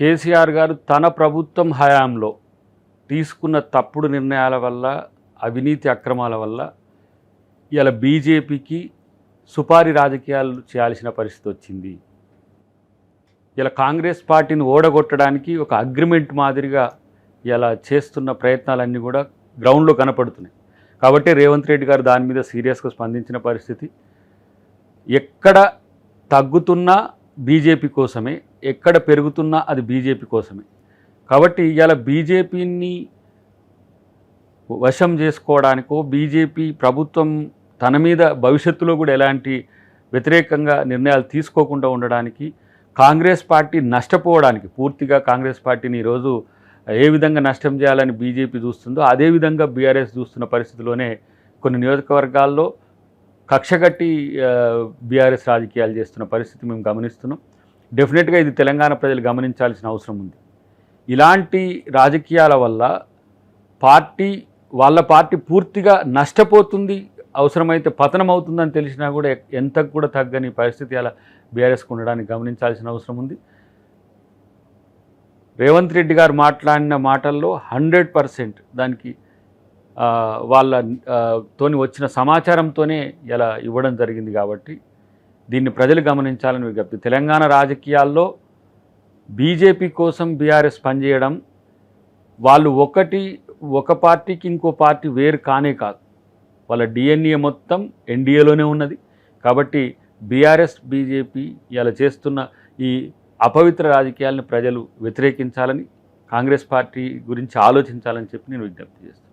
కేసీఆర్ గారు తన ప్రభుత్వం హయాంలో తీసుకున్న తప్పుడు నిర్ణయాల వల్ల అవినీతి అక్రమాల వల్ల ఇలా బీజేపీకి సుపారీ రాజకీయాలు చేయాల్సిన పరిస్థితి వచ్చింది. ఇలా కాంగ్రెస్ పార్టీని ఓడగొట్టడానికి ఒక అగ్రిమెంట్ మాదిరిగా ఇలా చేస్తున్న ప్రయత్నాలన్నీ కూడా గ్రౌండ్లో కనపడుతున్నాయి. కాబట్టి రేవంత్ రెడ్డి గారు దాని మీద సీరియస్గా స్పందించిన పరిస్థితి. ఎక్కడ తగ్గుతున్నా బీజేపీ కోసమే ఎక్కడ పెరుగుతున్నా అది బీజేపీ కోసమే. కాబట్టి ఇవాళ బీజేపీని వశం చేసుకోవడానికో బీజేపీ ప్రభుత్వం తన మీద భవిష్యత్తులో కూడా ఎలాంటి వ్యతిరేకంగా నిర్ణయాలు తీసుకోకుండా ఉండడానికి కాంగ్రెస్ పార్టీ నష్టపోవడానికి పూర్తిగా కాంగ్రెస్ పార్టీని ఈరోజు ఏ విధంగా నష్టం చేయాలని బీజేపీ చూస్తుందో అదేవిధంగా బీఆర్ఎస్ చూస్తున్న పరిస్థితిలోనే కొన్ని నియోజకవర్గాల్లో కక్షగట్టి బీఆర్ఎస్ రాజకీయాలు చేస్తున్న పరిస్థితి మేము గమనిస్తున్నాం. డెఫినెట్గా ఇది తెలంగాణ ప్రజలు గమనించాల్సిన అవసరం ఉంది. ఇలాంటి రాజకీయాల వల్ల పార్టీ వాళ్ళ పార్టీ పూర్తిగా నష్టపోతుంది అవసరమైతే పతనం అవుతుందని తెలిసినా కూడా ఎంత కూడా తగ్గని పరిస్థితి అలా బీఆర్ఎస్కి ఉండడానికి గమనించాల్సిన అవసరం ఉంది. రేవంత్ రెడ్డి గారు మాట్లాడిన మాటల్లో హండ్రెడ్ పర్సెంట్ దానికి వాళ్ళ తోని వచ్చిన సమాచారంతోనే ఇలా ఇవ్వడం జరిగింది కాబట్టి దీన్ని ప్రజలు గమనించాలని విజ్ఞప్తి. తెలంగాణ రాజకీయాల్లో బీజేపీ కోసం బీఆర్ఎస్ పనిచేయడం వాళ్ళు ఒకటి ఒక పార్టీకి ఇంకో పార్టీ వేరు కానే కాదు. వాళ్ళ డిఎన్ఏ మొత్తం ఎన్డీఏలోనే ఉన్నది. కాబట్టి బీఆర్ఎస్ బీజేపీ ఇలా చేస్తున్న ఈ అపవిత్ర రాజకీయాలను ప్రజలు వ్యతిరేకించాలని కాంగ్రెస్ పార్టీ గురించి ఆలోచించాలని చెప్పి నేను విజ్ఞప్తి చేస్తాను